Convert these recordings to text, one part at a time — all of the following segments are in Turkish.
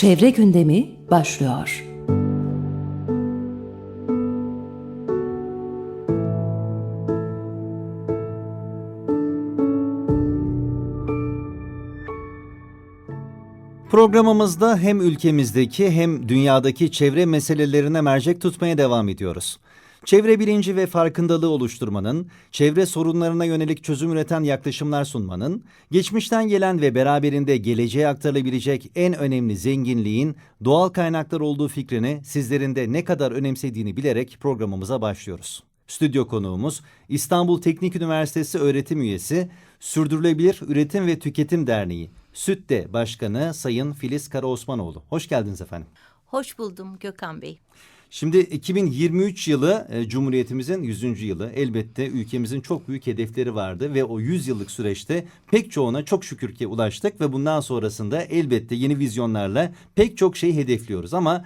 Çevre gündemi başlıyor. Programımızda hem ülkemizdeki hem dünyadaki çevre meselelerine mercek tutmaya devam ediyoruz. Çevre bilinci ve farkındalığı oluşturmanın, çevre sorunlarına yönelik çözüm üreten yaklaşımlar sunmanın, geçmişten gelen ve beraberinde geleceğe aktarılabilecek en önemli zenginliğin doğal kaynaklar olduğu fikrini sizlerin de ne kadar önemsediğini bilerek programımıza başlıyoruz. Stüdyo konuğumuz İstanbul Teknik Üniversitesi öğretim üyesi, Sürdürülebilir Üretim ve Tüketim Derneği, SÜTDE Başkanı Sayın Filiz Karaosmanoğlu. Hoş geldiniz efendim. Hoş buldum Gökhan Bey. Şimdi 2023 yılı e, Cumhuriyetimizin 100. yılı. Elbette ülkemizin çok büyük hedefleri vardı ve o 100 yıllık süreçte pek çoğuna çok şükür ki ulaştık ve bundan sonrasında elbette yeni vizyonlarla pek çok şey hedefliyoruz ama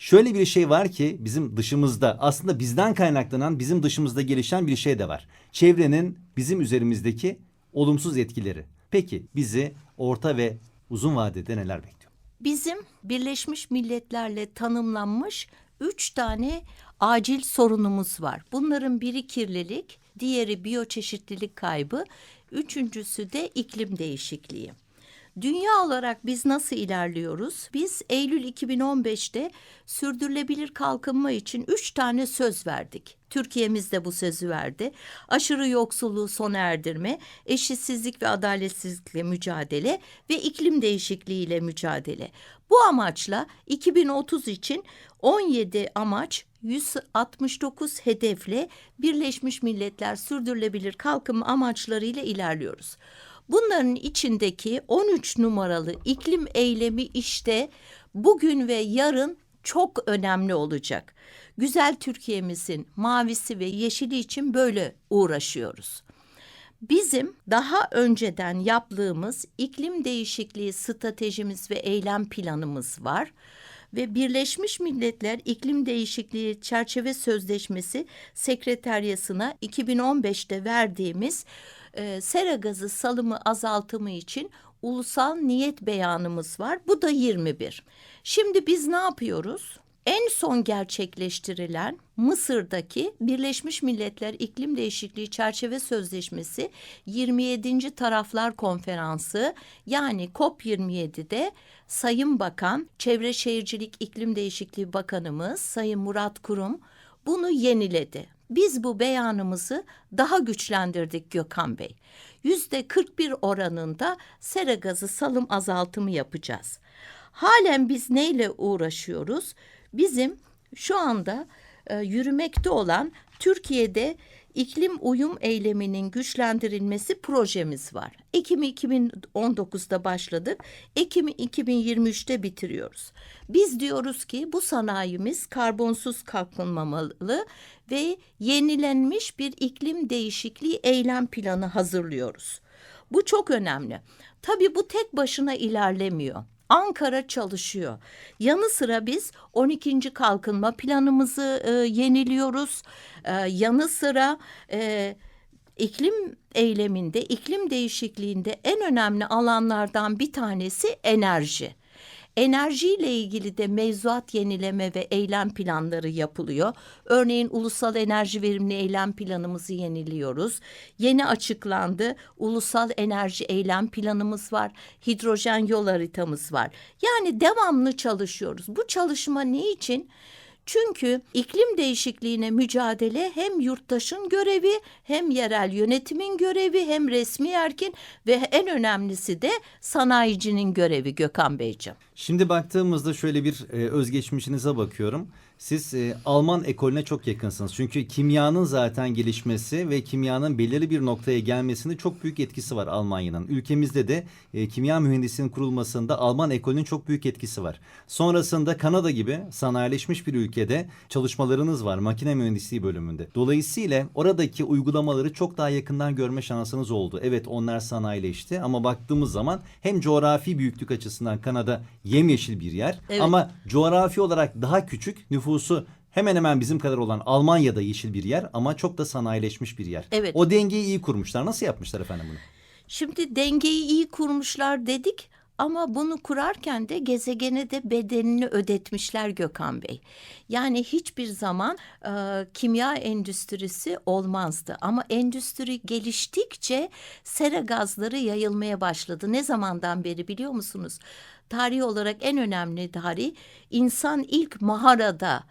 Şöyle bir şey var ki bizim dışımızda aslında bizden kaynaklanan bizim dışımızda gelişen bir şey de var. Çevrenin bizim üzerimizdeki olumsuz etkileri. Peki bizi orta ve uzun vadede neler bekliyor? Bizim Birleşmiş Milletler'le tanımlanmış üç tane acil sorunumuz var. Bunların biri kirlilik, diğeri biyoçeşitlilik kaybı, üçüncüsü de iklim değişikliği. Dünya olarak biz nasıl ilerliyoruz? Biz Eylül 2015'te sürdürülebilir kalkınma için üç tane söz verdik. Türkiye'miz de bu sözü verdi. Aşırı yoksulluğu sona erdirme, eşitsizlik ve adaletsizlikle mücadele ve iklim değişikliğiyle mücadele. Bu amaçla 2030 için 17 amaç 169 hedefle Birleşmiş Milletler Sürdürülebilir Kalkınma amaçlarıyla ilerliyoruz. Bunların içindeki 13 numaralı iklim eylemi işte bugün ve yarın çok önemli olacak. Güzel Türkiye'mizin mavisi ve yeşili için böyle uğraşıyoruz. Bizim daha önceden yaptığımız iklim değişikliği stratejimiz ve eylem planımız var ve Birleşmiş Milletler İklim Değişikliği Çerçeve Sözleşmesi Sekreteryasına 2015'te verdiğimiz e, sera gazı salımı azaltımı için ulusal niyet beyanımız var. Bu da 21. Şimdi biz ne yapıyoruz? En son gerçekleştirilen Mısır'daki Birleşmiş Milletler İklim Değişikliği Çerçeve Sözleşmesi 27. Taraflar Konferansı yani COP27'de Sayın Bakan, Çevre Şehircilik İklim Değişikliği Bakanımız Sayın Murat Kurum bunu yeniledi. Biz bu beyanımızı daha güçlendirdik Gökhan Bey. Yüzde 41 oranında sera gazı salım azaltımı yapacağız. Halen biz neyle uğraşıyoruz? Bizim şu anda e, yürümekte olan Türkiye'de iklim uyum eyleminin güçlendirilmesi projemiz var. Ekim 2019'da başladık. Ekim 2023'te bitiriyoruz. Biz diyoruz ki bu sanayimiz karbonsuz kalkınmamalı ve yenilenmiş bir iklim değişikliği eylem planı hazırlıyoruz. Bu çok önemli. Tabii bu tek başına ilerlemiyor. Ankara çalışıyor. Yanı sıra biz 12. kalkınma planımızı e, yeniliyoruz. E, yanı sıra e, iklim eyleminde, iklim değişikliğinde en önemli alanlardan bir tanesi enerji. Enerjiyle ilgili de mevzuat yenileme ve eylem planları yapılıyor. Örneğin ulusal enerji verimli eylem planımızı yeniliyoruz. Yeni açıklandı ulusal enerji eylem planımız var. Hidrojen yol haritamız var. Yani devamlı çalışıyoruz. Bu çalışma ne için? Çünkü iklim değişikliğine mücadele hem yurttaşın görevi hem yerel yönetimin görevi hem resmi erkin ve en önemlisi de sanayicinin görevi Gökhan Beyciğim. Şimdi baktığımızda şöyle bir e, özgeçmişinize bakıyorum. Siz e, Alman ekolüne çok yakınsınız. Çünkü kimyanın zaten gelişmesi ve kimyanın belirli bir noktaya gelmesinde çok büyük etkisi var Almanya'nın. Ülkemizde de e, kimya mühendisliğinin kurulmasında Alman ekolünün çok büyük etkisi var. Sonrasında Kanada gibi sanayileşmiş bir ülkede çalışmalarınız var makine mühendisliği bölümünde. Dolayısıyla oradaki uygulamaları çok daha yakından görme şansınız oldu. Evet onlar sanayileşti ama baktığımız zaman hem coğrafi büyüklük açısından Kanada yemyeşil bir yer Evet. ama coğrafi olarak daha küçük nüfusu hemen hemen bizim kadar olan Almanya'da yeşil bir yer ama çok da sanayileşmiş bir yer. Evet. O dengeyi iyi kurmuşlar. Nasıl yapmışlar efendim bunu? Şimdi dengeyi iyi kurmuşlar dedik Ama bunu kurarken de gezegene de bedenini ödetmişler Gökhan Bey. Yani hiçbir zaman e, kimya endüstrisi olmazdı. Ama endüstri geliştikçe sera gazları yayılmaya başladı. Ne zamandan beri biliyor musunuz? Tarih olarak en önemli tarih insan ilk mağarada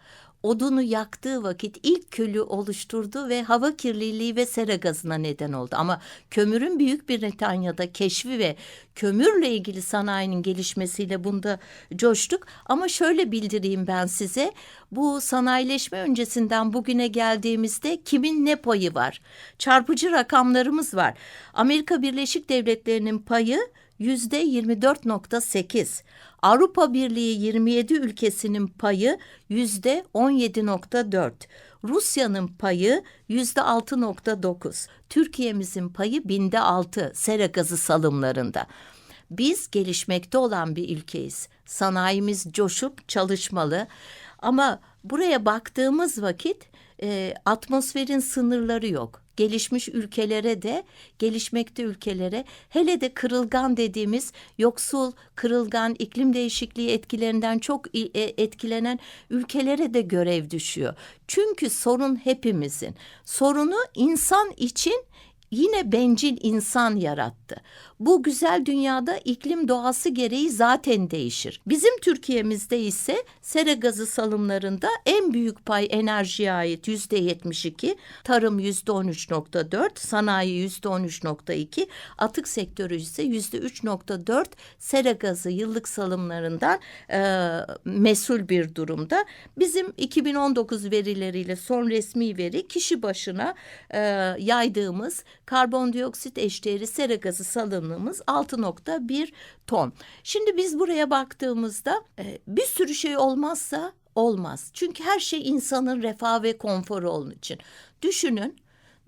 odunu yaktığı vakit ilk külü oluşturdu ve hava kirliliği ve sera gazına neden oldu. Ama kömürün Büyük Britanya'da keşfi ve kömürle ilgili sanayinin gelişmesiyle bunda coştuk. Ama şöyle bildireyim ben size bu sanayileşme öncesinden bugüne geldiğimizde kimin ne payı var? Çarpıcı rakamlarımız var. Amerika Birleşik Devletleri'nin payı yüzde 24.8. Avrupa Birliği 27 ülkesinin payı yüzde 17.4. Rusya'nın payı yüzde 6.9. Türkiye'mizin payı binde 6 sera gazı salımlarında. Biz gelişmekte olan bir ülkeyiz. Sanayimiz coşup çalışmalı. Ama buraya baktığımız vakit e, atmosferin sınırları yok gelişmiş ülkelere de gelişmekte ülkelere hele de kırılgan dediğimiz yoksul kırılgan iklim değişikliği etkilerinden çok e, etkilenen ülkelere de görev düşüyor. Çünkü sorun hepimizin. Sorunu insan için yine bencil insan yarattı. Bu güzel dünyada iklim doğası gereği zaten değişir. Bizim Türkiye'mizde ise sera gazı salımlarında en büyük pay enerjiye ait yüzde 72, tarım yüzde 13.4, sanayi yüzde 13.2, atık sektörü ise yüzde 3.4 sera gazı yıllık salımlarından e, mesul bir durumda. Bizim 2019 verileriyle son resmi veri kişi başına e, yaydığımız karbondioksit eşdeğeri sera gazı salınımımız 6.1 ton. Şimdi biz buraya baktığımızda e, bir sürü şey olmazsa olmaz. Çünkü her şey insanın refah ve konforu onun için. Düşünün,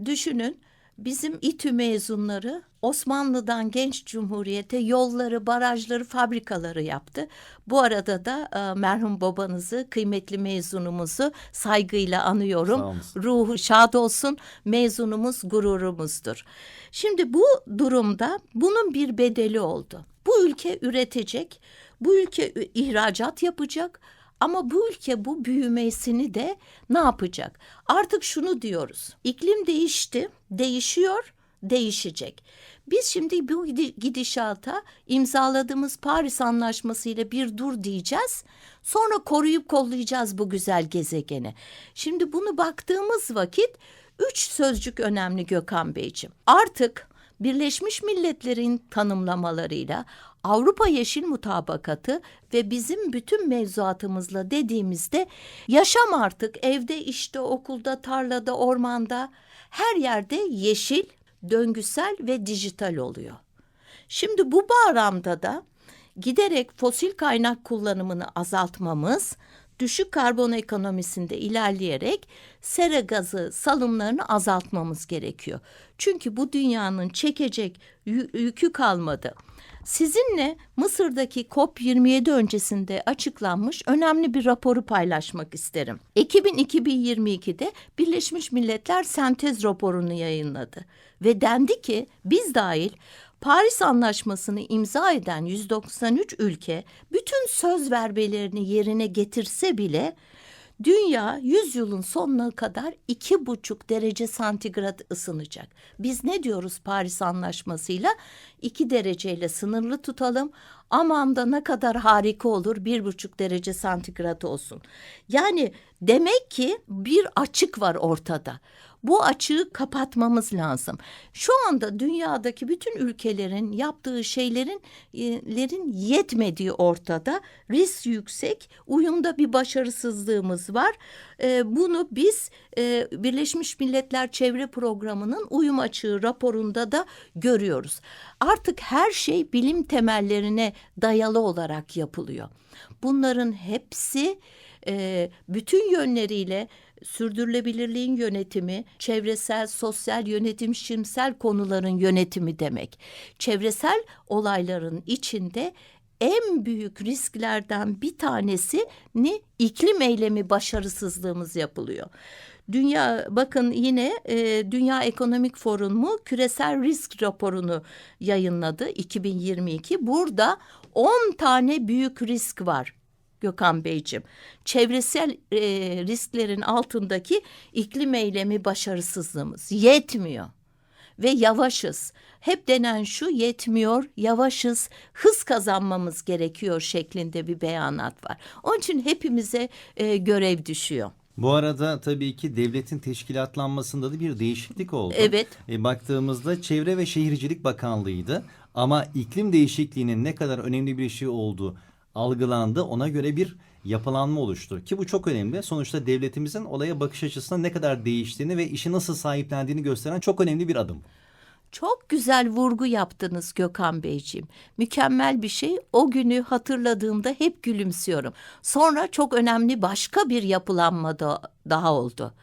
düşünün bizim İTÜ mezunları Osmanlı'dan genç cumhuriyete yolları, barajları, fabrikaları yaptı. Bu arada da e, merhum babanızı, kıymetli mezunumuzu saygıyla anıyorum. Ruhu şad olsun, mezunumuz gururumuzdur. Şimdi bu durumda bunun bir bedeli oldu. Bu ülke üretecek, bu ülke ihracat yapacak. Ama bu ülke bu büyümesini de ne yapacak? Artık şunu diyoruz. İklim değişti, değişiyor, değişecek. Biz şimdi bu gidi- gidişata imzaladığımız Paris Anlaşması ile bir dur diyeceğiz. Sonra koruyup kollayacağız bu güzel gezegeni. Şimdi bunu baktığımız vakit üç sözcük önemli Gökhan Beyciğim. Artık Birleşmiş Milletler'in tanımlamalarıyla Avrupa Yeşil Mutabakatı ve bizim bütün mevzuatımızla dediğimizde yaşam artık evde, işte, okulda, tarlada, ormanda her yerde yeşil, döngüsel ve dijital oluyor. Şimdi bu bağlamda da giderek fosil kaynak kullanımını azaltmamız, düşük karbon ekonomisinde ilerleyerek sera gazı salımlarını azaltmamız gerekiyor. Çünkü bu dünyanın çekecek yü- yükü kalmadı. Sizinle Mısır'daki COP27 öncesinde açıklanmış önemli bir raporu paylaşmak isterim. Ekim 2022'de Birleşmiş Milletler sentez raporunu yayınladı ve dendi ki biz dahil Paris Anlaşması'nı imza eden 193 ülke bütün söz verbelerini yerine getirse bile dünya 100 yılın sonuna kadar iki buçuk derece santigrat ısınacak. Biz ne diyoruz Paris Anlaşması'yla? iki dereceyle sınırlı tutalım. Aman da ne kadar harika olur bir buçuk derece santigrat olsun. Yani demek ki bir açık var ortada. Bu açığı kapatmamız lazım. Şu anda dünyadaki bütün ülkelerin yaptığı şeylerin lerin yetmediği ortada. Risk yüksek, uyumda bir başarısızlığımız var. E, bunu biz e, Birleşmiş Milletler Çevre Programı'nın uyum açığı raporunda da görüyoruz. Artık her şey bilim temellerine dayalı olarak yapılıyor. Bunların hepsi e, bütün yönleriyle sürdürülebilirliğin yönetimi, çevresel, sosyal, yönetimsel konuların yönetimi demek. Çevresel olayların içinde en büyük risklerden bir tanesi ne? İklim eylemi başarısızlığımız yapılıyor. Dünya bakın yine e, Dünya Ekonomik Forumu küresel risk raporunu yayınladı 2022. Burada 10 tane büyük risk var Gökhan Beyciğim. Çevresel e, risklerin altındaki iklim eylemi başarısızlığımız yetmiyor ve yavaşız. Hep denen şu yetmiyor, yavaşız, hız kazanmamız gerekiyor şeklinde bir beyanat var. Onun için hepimize e, görev düşüyor. Bu arada tabii ki devletin teşkilatlanmasında da bir değişiklik oldu. Evet. E, baktığımızda Çevre ve Şehircilik Bakanlığı'ydı ama iklim değişikliğinin ne kadar önemli bir şey olduğu algılandı. Ona göre bir yapılanma oluştu ki bu çok önemli. Sonuçta devletimizin olaya bakış açısına ne kadar değiştiğini ve işi nasıl sahiplendiğini gösteren çok önemli bir adım. Çok güzel vurgu yaptınız Gökhan Beyciğim. Mükemmel bir şey. O günü hatırladığımda hep gülümsüyorum. Sonra çok önemli başka bir yapılanma da daha oldu.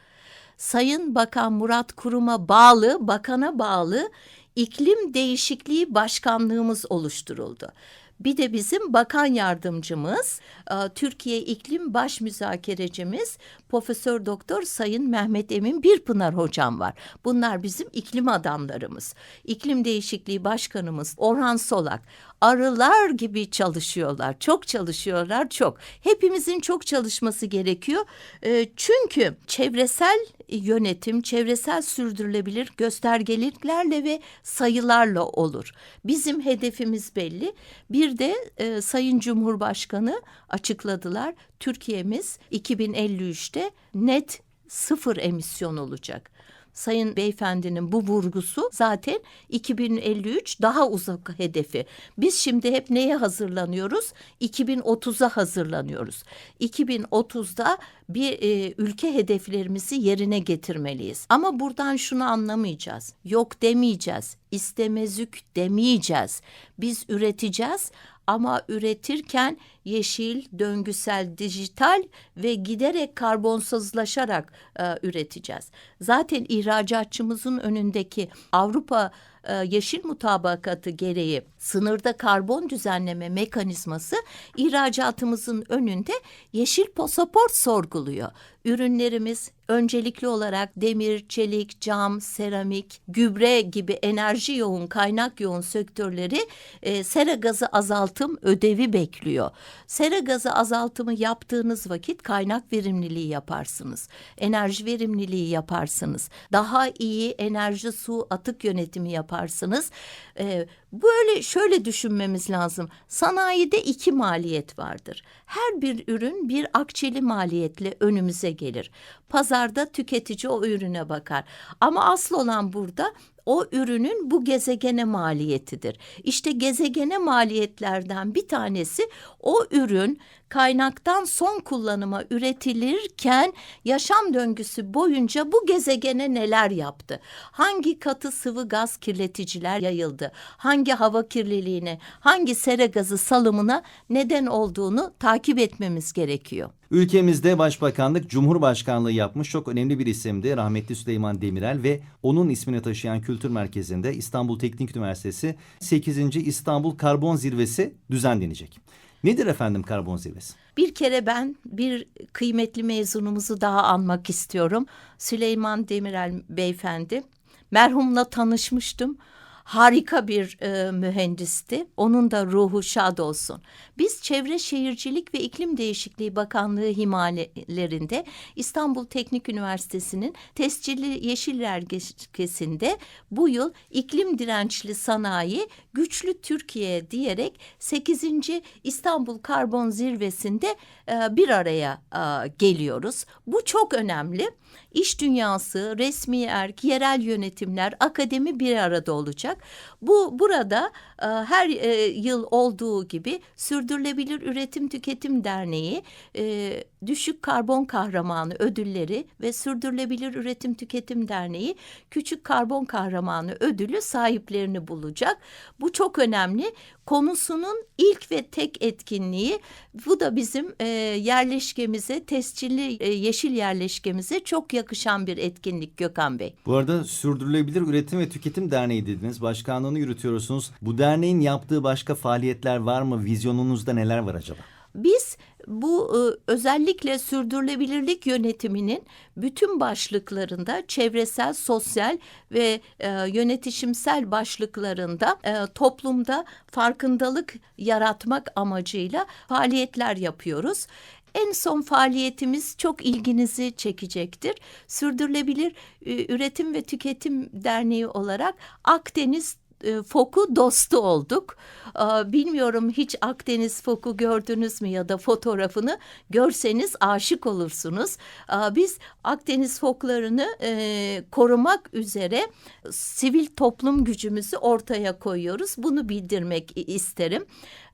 Sayın Bakan Murat Kurum'a bağlı, bakana bağlı iklim değişikliği başkanlığımız oluşturuldu. Bir de bizim bakan yardımcımız, e, Türkiye İklim Baş Müzakerecimiz Profesör Doktor Sayın Mehmet Emin Birpınar hocam var. Bunlar bizim iklim adamlarımız. İklim Değişikliği Başkanımız Orhan Solak. Arılar gibi çalışıyorlar. Çok çalışıyorlar, çok. Hepimizin çok çalışması gerekiyor. E, çünkü çevresel yönetim, çevresel sürdürülebilir göstergeliklerle ve sayılarla olur. Bizim hedefimiz belli. Bir de e, Sayın Cumhurbaşkanı açıkladılar. Türkiye'miz 2053'te net sıfır emisyon olacak. Sayın beyefendinin bu vurgusu zaten 2053 daha uzak hedefi. Biz şimdi hep neye hazırlanıyoruz? 2030'a hazırlanıyoruz. 2030'da bir e, ülke hedeflerimizi yerine getirmeliyiz. Ama buradan şunu anlamayacağız. Yok demeyeceğiz. İstemezük demeyeceğiz. Biz üreteceğiz ama üretirken yeşil, döngüsel, dijital ve giderek karbonsuzlaşarak e, üreteceğiz. Zaten ihracatçımızın önündeki Avrupa e, yeşil mutabakatı gereği sınırda karbon düzenleme mekanizması ihracatımızın önünde yeşil pasaport sorguluyor. Ürünlerimiz öncelikli olarak demir, çelik, cam, seramik, gübre gibi enerji yoğun, kaynak yoğun sektörleri e, sera gazı azaltım ödevi bekliyor. Sera gazı azaltımı yaptığınız vakit kaynak verimliliği yaparsınız. Enerji verimliliği yaparsınız. Daha iyi enerji su atık yönetimi yaparsınız. E, böyle şöyle düşünmemiz lazım. Sanayide iki maliyet vardır. Her bir ürün bir akçeli maliyetle önümüze gelir. Pazarda tüketici o ürüne bakar. Ama asıl olan burada o ürünün bu gezegene maliyetidir. İşte gezegene maliyetlerden bir tanesi o ürün kaynaktan son kullanıma üretilirken yaşam döngüsü boyunca bu gezegene neler yaptı? Hangi katı sıvı gaz kirleticiler yayıldı? Hangi hava kirliliğine, hangi sera gazı salımına neden olduğunu takip etmemiz gerekiyor. Ülkemizde Başbakanlık Cumhurbaşkanlığı yapmış çok önemli bir isimdi. Rahmetli Süleyman Demirel ve onun ismini taşıyan kültür merkezinde İstanbul Teknik Üniversitesi 8. İstanbul Karbon Zirvesi düzenlenecek. Nedir efendim karbon zirvesi? Bir kere ben bir kıymetli mezunumuzu daha anmak istiyorum. Süleyman Demirel beyefendi. Merhumla tanışmıştım. Harika bir e, mühendisti. Onun da ruhu şad olsun. Biz Çevre Şehircilik ve İklim Değişikliği Bakanlığı himayelerinde İstanbul Teknik Üniversitesi'nin tescilli yeşil yergeçesinde bu yıl iklim dirençli sanayi güçlü Türkiye diyerek 8. İstanbul Karbon Zirvesi'nde e, bir araya e, geliyoruz. Bu çok önemli. İş dünyası, resmi erk, yerel yönetimler, akademi bir arada olacak. Bu burada e, her e, yıl olduğu gibi Sürdürülebilir Üretim Tüketim Derneği e, Düşük Karbon Kahramanı ödülleri ve Sürdürülebilir Üretim Tüketim Derneği Küçük Karbon Kahramanı ödülü sahiplerini bulacak. Bu çok önemli. Konusunun ilk ve tek etkinliği bu da bizim e, yerleşkemize, tescilli e, yeşil yerleşkemize çok yakışan bir etkinlik Gökhan Bey. Bu arada Sürdürülebilir Üretim ve Tüketim Derneği dediniz. Başkanlığını yürütüyorsunuz. Bu derneğin yaptığı başka faaliyetler var mı? Vizyonunuzda neler var acaba? Biz bu e, özellikle sürdürülebilirlik yönetiminin bütün başlıklarında çevresel, sosyal ve e, yönetişimsel başlıklarında e, toplumda farkındalık yaratmak amacıyla faaliyetler yapıyoruz. En son faaliyetimiz çok ilginizi çekecektir. Sürdürülebilir Üretim ve Tüketim Derneği olarak Akdeniz e, foku dostu olduk. Bilmiyorum hiç Akdeniz foku gördünüz mü ya da fotoğrafını görseniz aşık olursunuz. Biz Akdeniz foklarını e, korumak üzere sivil toplum gücümüzü ortaya koyuyoruz. Bunu bildirmek isterim.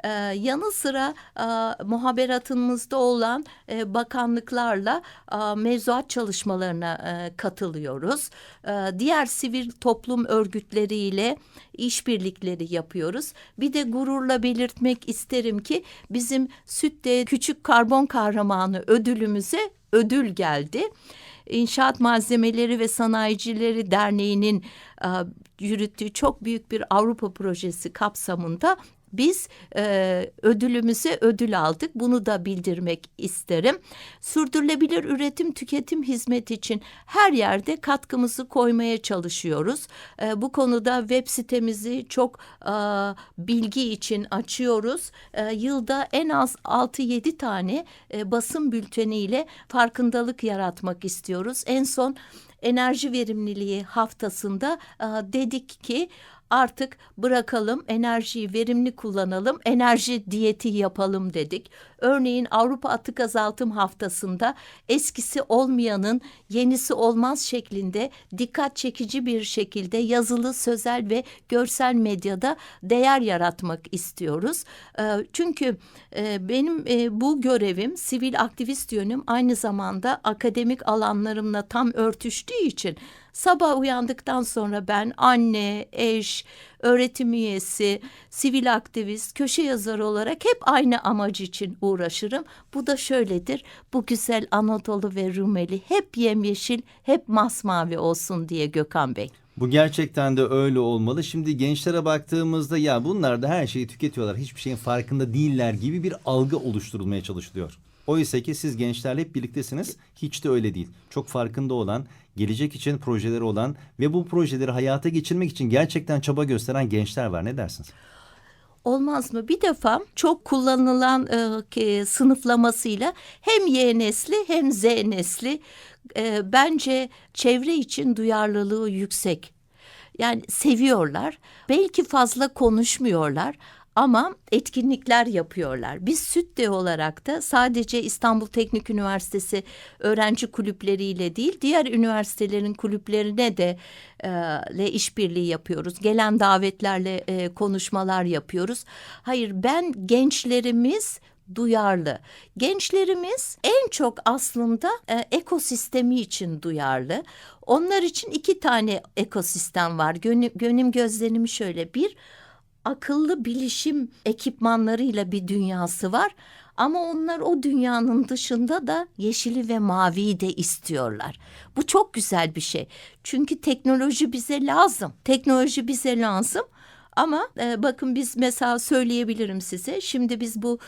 Ee, yanı sıra e, muhaberatımızda olan e, bakanlıklarla e, mevzuat çalışmalarına e, katılıyoruz. E, diğer sivil toplum örgütleriyle işbirlikleri yapıyoruz. Bir de gururla belirtmek isterim ki bizim Sütte Küçük Karbon Kahramanı ödülümüze ödül geldi. İnşaat Malzemeleri ve Sanayicileri Derneği'nin e, yürüttüğü çok büyük bir Avrupa projesi kapsamında biz e, ödülümüze ödül aldık. Bunu da bildirmek isterim. Sürdürülebilir üretim tüketim hizmeti için her yerde katkımızı koymaya çalışıyoruz. E, bu konuda web sitemizi çok e, bilgi için açıyoruz. E, yılda en az 6-7 tane e, basın bülteniyle farkındalık yaratmak istiyoruz. En son enerji verimliliği haftasında e, dedik ki artık bırakalım enerjiyi verimli kullanalım enerji diyeti yapalım dedik. Örneğin Avrupa Atık Azaltım Haftası'nda eskisi olmayanın yenisi olmaz şeklinde dikkat çekici bir şekilde yazılı, sözel ve görsel medyada değer yaratmak istiyoruz. Ee, Çünkü e, benim e, bu görevim sivil aktivist yönüm aynı zamanda akademik alanlarımla tam örtüştüğü için Sabah uyandıktan sonra ben anne, eş, öğretim üyesi, sivil aktivist, köşe yazarı olarak hep aynı amaç için uğraşırım. Bu da şöyledir. Bu güzel Anadolu ve Rumeli hep yemyeşil, hep masmavi olsun diye Gökhan Bey. Bu gerçekten de öyle olmalı. Şimdi gençlere baktığımızda ya bunlar da her şeyi tüketiyorlar. Hiçbir şeyin farkında değiller gibi bir algı oluşturulmaya çalışılıyor. Oysa ki siz gençlerle hep birliktesiniz. Hiç de öyle değil. Çok farkında olan, gelecek için projeleri olan ve bu projeleri hayata geçirmek için gerçekten çaba gösteren gençler var. Ne dersiniz? Olmaz mı? Bir defa çok kullanılan e, sınıflamasıyla hem Y nesli hem Z nesli e, bence çevre için duyarlılığı yüksek. Yani seviyorlar. Belki fazla konuşmuyorlar ama etkinlikler yapıyorlar. Biz SÜTDE olarak da sadece İstanbul Teknik Üniversitesi öğrenci kulüpleriyle değil, diğer üniversitelerin kulüplerine de e, le işbirliği yapıyoruz. Gelen davetlerle e, konuşmalar yapıyoruz. Hayır, ben gençlerimiz duyarlı. Gençlerimiz en çok aslında e, ekosistemi için duyarlı. Onlar için iki tane ekosistem var. Gönüm, gönüm gözlerimi şöyle bir akıllı bilişim ekipmanlarıyla bir dünyası var. Ama onlar o dünyanın dışında da yeşili ve maviyi de istiyorlar. Bu çok güzel bir şey. Çünkü teknoloji bize lazım. Teknoloji bize lazım. Ama e, bakın biz mesela söyleyebilirim size. Şimdi biz bu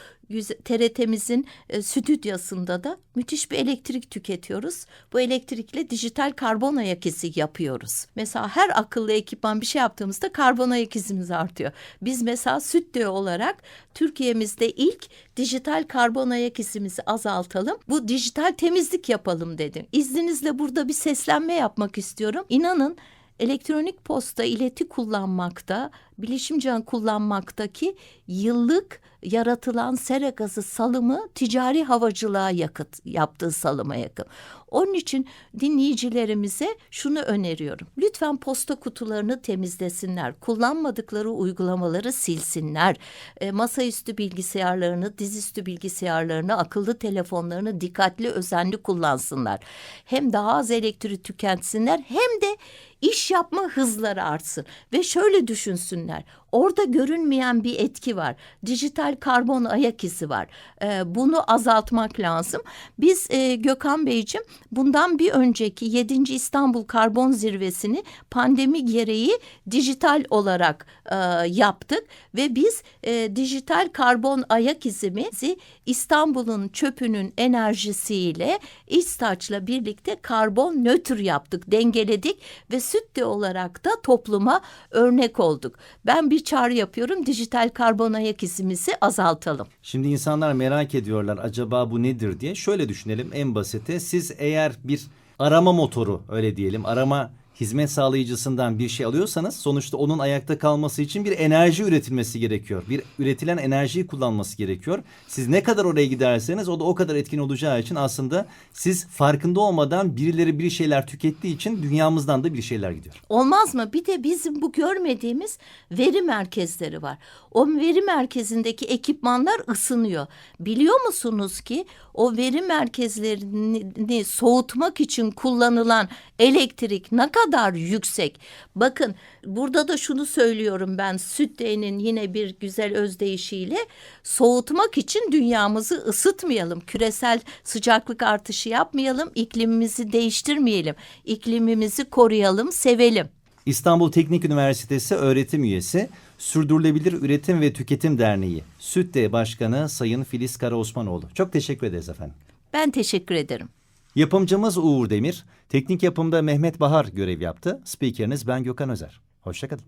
TRT'mizin e, stüdyosunda da müthiş bir elektrik tüketiyoruz. Bu elektrikle dijital karbon ayak izi yapıyoruz. Mesela her akıllı ekipman bir şey yaptığımızda karbon ayak izimiz artıyor. Biz mesela stüdyo olarak Türkiye'mizde ilk dijital karbon ayak izimizi azaltalım. Bu dijital temizlik yapalım dedim. İzninizle burada bir seslenme yapmak istiyorum. İnanın elektronik posta ileti kullanmakta, bilişim can kullanmaktaki yıllık yaratılan sera gazı salımı ticari havacılığa yakıt yaptığı salıma yakın. Onun için dinleyicilerimize şunu öneriyorum. Lütfen posta kutularını temizlesinler. Kullanmadıkları uygulamaları silsinler. E, masaüstü bilgisayarlarını, dizüstü bilgisayarlarını, akıllı telefonlarını dikkatli, özenli kullansınlar. Hem daha az elektrik tüketsinler hem de iş yapma hızları artsın. Ve şöyle düşünsünler. här. Orada görünmeyen bir etki var. Dijital karbon ayak izi var. Ee, bunu azaltmak lazım. Biz e, Gökhan Beyciğim bundan bir önceki 7. İstanbul Karbon Zirvesini pandemi gereği dijital olarak e, yaptık ve biz e, dijital karbon ayak izimizi İstanbul'un çöpünün enerjisiyle İstaç'la birlikte karbon nötr yaptık, dengeledik ve sütte olarak da topluma örnek olduk. Ben bir çağrı yapıyorum, dijital karbon ayak izimizi azaltalım. Şimdi insanlar merak ediyorlar acaba bu nedir diye. Şöyle düşünelim en basiti. Siz eğer bir arama motoru öyle diyelim arama hizmet sağlayıcısından bir şey alıyorsanız sonuçta onun ayakta kalması için bir enerji üretilmesi gerekiyor. Bir üretilen enerjiyi kullanması gerekiyor. Siz ne kadar oraya giderseniz o da o kadar etkin olacağı için aslında siz farkında olmadan birileri bir şeyler tükettiği için dünyamızdan da bir şeyler gidiyor. Olmaz mı? Bir de bizim bu görmediğimiz veri merkezleri var. O veri merkezindeki ekipmanlar ısınıyor. Biliyor musunuz ki o veri merkezlerini soğutmak için kullanılan elektrik ne kadar yüksek? Bakın burada da şunu söylüyorum ben Sütte'nin yine bir güzel özdeyişiyle soğutmak için dünyamızı ısıtmayalım. Küresel sıcaklık artışı yapmayalım. iklimimizi değiştirmeyelim. İklimimizi koruyalım, sevelim. İstanbul Teknik Üniversitesi öğretim üyesi, Sürdürülebilir Üretim ve Tüketim Derneği, SÜTDE Başkanı Sayın Filiz Karaosmanoğlu. Çok teşekkür ederiz efendim. Ben teşekkür ederim. Yapımcımız Uğur Demir, teknik yapımda Mehmet Bahar görev yaptı. Spikeriniz ben Gökhan Özer. Hoşçakalın.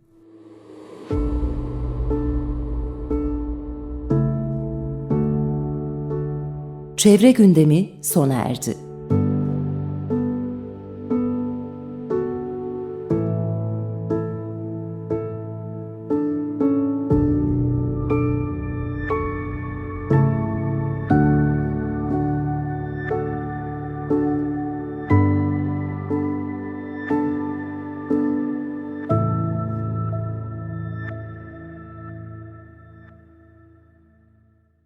Çevre gündemi sona erdi.